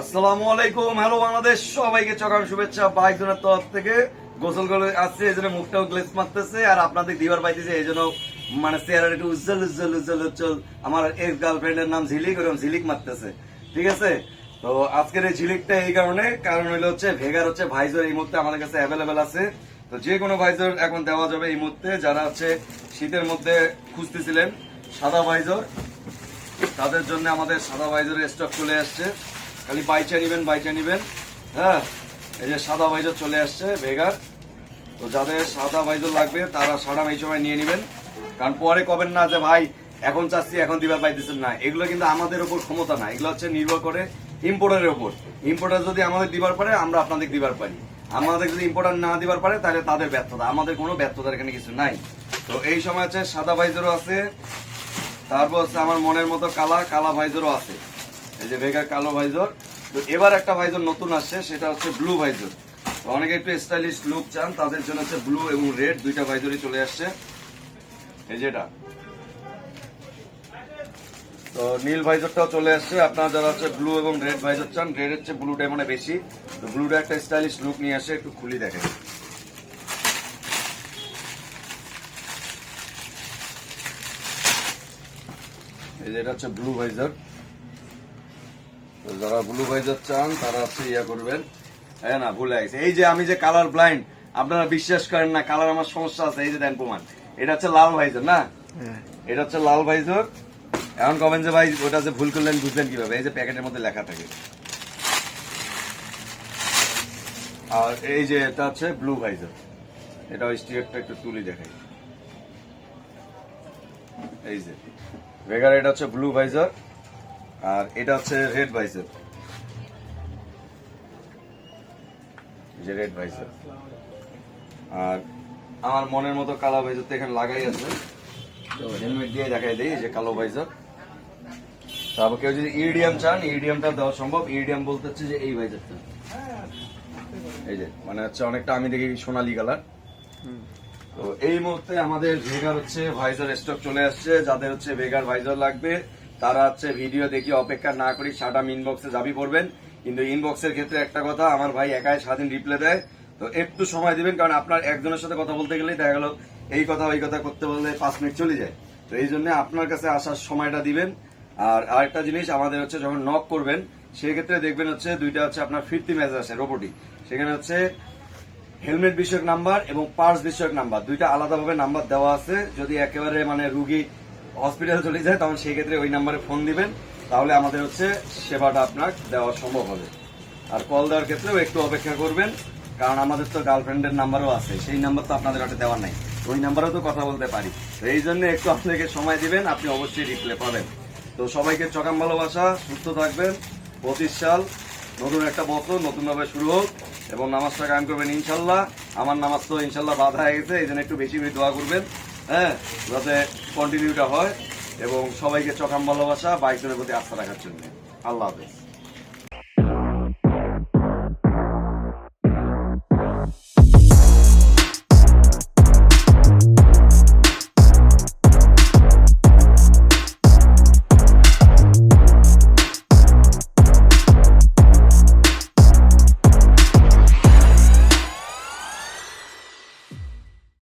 আসসালামু আলাইকুম, হ্যালো বাংলাদেশ, সবাইকে চকাম শুভেচ্ছা বাইক তরফ থেকে। গোসল করে আসছে, এই জন্য মুখটাও গ্লেস মারতেছে আর আপনাদের দিবার পাইতেছে, এই জন্য মানে চেহারা একটু উজ্জ্বল উজ্জ্বল উজ্জ্বল উজ্জ্বল আমার গার্লফ্রেন্ডের নাম ঝিলিক, ওরকম ঝিলিক মারতেছে। ঠিক আছে? তো আজকের এই ঝিলিকটা এই কারণে, কারণ হইল হচ্ছে ভেগার হচ্ছে ভাইজর এই মুহূর্তে আমাদের কাছে অ্যাভেলেবেল আছে। তো যে কোনো ভাইজর এখন দেওয়া যাবে এই মুহূর্তে, যারা হচ্ছে শীতের মধ্যে খুঁজতেছিলেন সাদা ভাইজর, তাদের জন্য আমাদের সাদা ভাইজরের স্টক চলে আসছে। খালি বাইচা নিবেন বাইচা নিবেন। হ্যাঁ এই যে সাদা ভাইজর চলে আসছে ভেগার। তো যাদের সাদা ভাইজর লাগবে, তারা সাদা এই সময় নিয়ে নেবেন। কারণ পরে কবেন না যে, ভাই, এখন চাচ্ছি, এখন দিবার পাইতেছেন না। এগুলো কিন্তু আমাদের উপর ক্ষমতা না। এগুলো হচ্ছে নির্ভর করে ইম্পোর্টারের উপর। ইম্পোর্টার যদি আমাদের দিবার পারে, আমরা আপনাদের দিবার পারি। আমাদের যদি ইম্পোর্টার না দিবার পারে, তাহলে তাদের ব্যর্থতা। আমাদের কোনো ব্যর্থতার এখানে কিছু নাই। তো এই সময় হচ্ছে সাদা ভাইজরও আছে, তারপর হচ্ছে আমার মনের মতো কালা কালা ভাইজরও আছে। এই যে ভেগা কালো ভাইজর। তো এবার একটা ভাইজর নতুন আসছে, সেটা হচ্ছে ব্লু ভাইজর। অনেকে একটু স্টাইলিশ লুক চান, তাদের জন্য হচ্ছে ব্লু এবং রেড দুইটা ভাইজরই চলে আসছে। এই যেটা তো নীল ভাইজরটাও চলে আসছে। আপনারা যারা হচ্ছে ব্লু এবং রেড ভাইজর চান রেড হচ্ছে ব্লুটা মানে বেশি। তো ব্লুটা একটা স্টাইলিশ লুক নিয়ে আসে, একটু খুলি দেখেন। এই যে এটা হচ্ছে ব্লু ভাইজার। যারা ব্লু ভাইজার চান তারা হচ্ছে ইয়া করবেন। হ্যাঁ না ভুলে গেছে। এই যে আমি যে কালার ব্লাইন্ড আপনারা বিশ্বাস করেন না কালার আমার সমস্যা আছে এই যে দেন প্রমাণ। এটা হচ্ছে লাল ভাইজার না? এটা হচ্ছে লাল ভাইজার এখন কবেন যে ভাই ওটা যে ভুল করলেন বুঝলেন কীভাবে? এই যে প্যাকেটের মধ্যে লেখা থাকে। আর এই যে এটা হচ্ছে ব্লু ভাইজার এটা ওই স্টিয়ারটা একটু তুলি দেখাই। এই যে। ভেগার এটা হচ্ছে ব্লু ভাইজার আর এটা হচ্ছে রেড ভাইজার যে রেড ভাইজার আর আমার মনের মতো কালো ভাইজার তো এখানে লাগাই আছে। তো হেলমেট দিয়ে দেখাই দিই যে কালো ভাইজার তারপর কেউ যদি ইডিএম চান ইডিএমটা দেওয়া সম্ভব। ইডিএম বলতে হচ্ছে যে এই ভাইজারটা এই যে মানে হচ্ছে অনেকটা আমি দেখি সোনালি কালার তো এই মুহূর্তে আমাদের ভেগার হচ্ছে ভাইজার স্টক চলে আসছে। যাদের হচ্ছে ভেগার ভাইজার লাগবে তারা হচ্ছে ভিডিও দেখি অপেক্ষা না করি সাটাম ইনবক্সে যাবি পড়বেন। কিন্তু ইনবক্সের ক্ষেত্রে একটা কথা, আমার ভাই একাই স্বাধীন রিপ্লাই দেয়। তো একটু সময় দিবেন, কারণ আপনার একজনের সাথে কথা বলতে গেলেই দেখা গেল এই কথা, ওই কথা করতে বললে পাঁচ মিনিট চলে যায়। তো এই জন্য আপনার কাছে আসার সময়টা দিবেন। আর আরেকটা জিনিস, আমাদের হচ্ছে যখন নক করবেন সেই ক্ষেত্রে দেখবেন হচ্ছে দুইটা হচ্ছে আপনার ফিরতি মেসেজ আছে রোবটি সেখানে হচ্ছে হেলমেট বিষয়ক নাম্বার এবং পার্স বিষয়ক নাম্বার দুইটা আলাদাভাবে নাম্বার দেওয়া আছে। যদি একেবারে মানে রুগী হসপিটালে চলে যায়, তখন সেই ক্ষেত্রে ওই নাম্বারে ফোন দিবেন। তাহলে আমাদের হচ্ছে সেবাটা আপনার দেওয়া সম্ভব হবে। আর কল দেওয়ার ক্ষেত্রেও একটু অপেক্ষা করবেন, কারণ আমাদের তো গার্লফ্রেন্ডের নাম্বারও আছে, সেই নাম্বার তো আপনাদের কাছে দেওয়ার নাই। ওই নাম্বারেও তো কথা বলতে পারি। তো এই জন্য একটু আপনাকে সময় দিবেন, আপনি অবশ্যই রিপ্লাই পাবেন। তো সবাইকে চকাম ভালোবাসা, সুস্থ থাকবেন, পঁচিশ সাল, নতুন একটা বছর, নতুনভাবে শুরু হোক, এবং নামাজটা কায়েম করবেন ইনশাল্লাহ। আমার নামাজ তো ইনশাল্লাহ বাধা হয়ে গেছে, এই জন্য একটু বেশি বেশি দোয়া করবেন। হ্যাঁ যাতে কন্টিনিউটা হয় এবং সবাইকে চকাম ভালোবাসা বাইকের প্রতি আস্থা রাখার জন্য। আল্লাহ হাফেজ।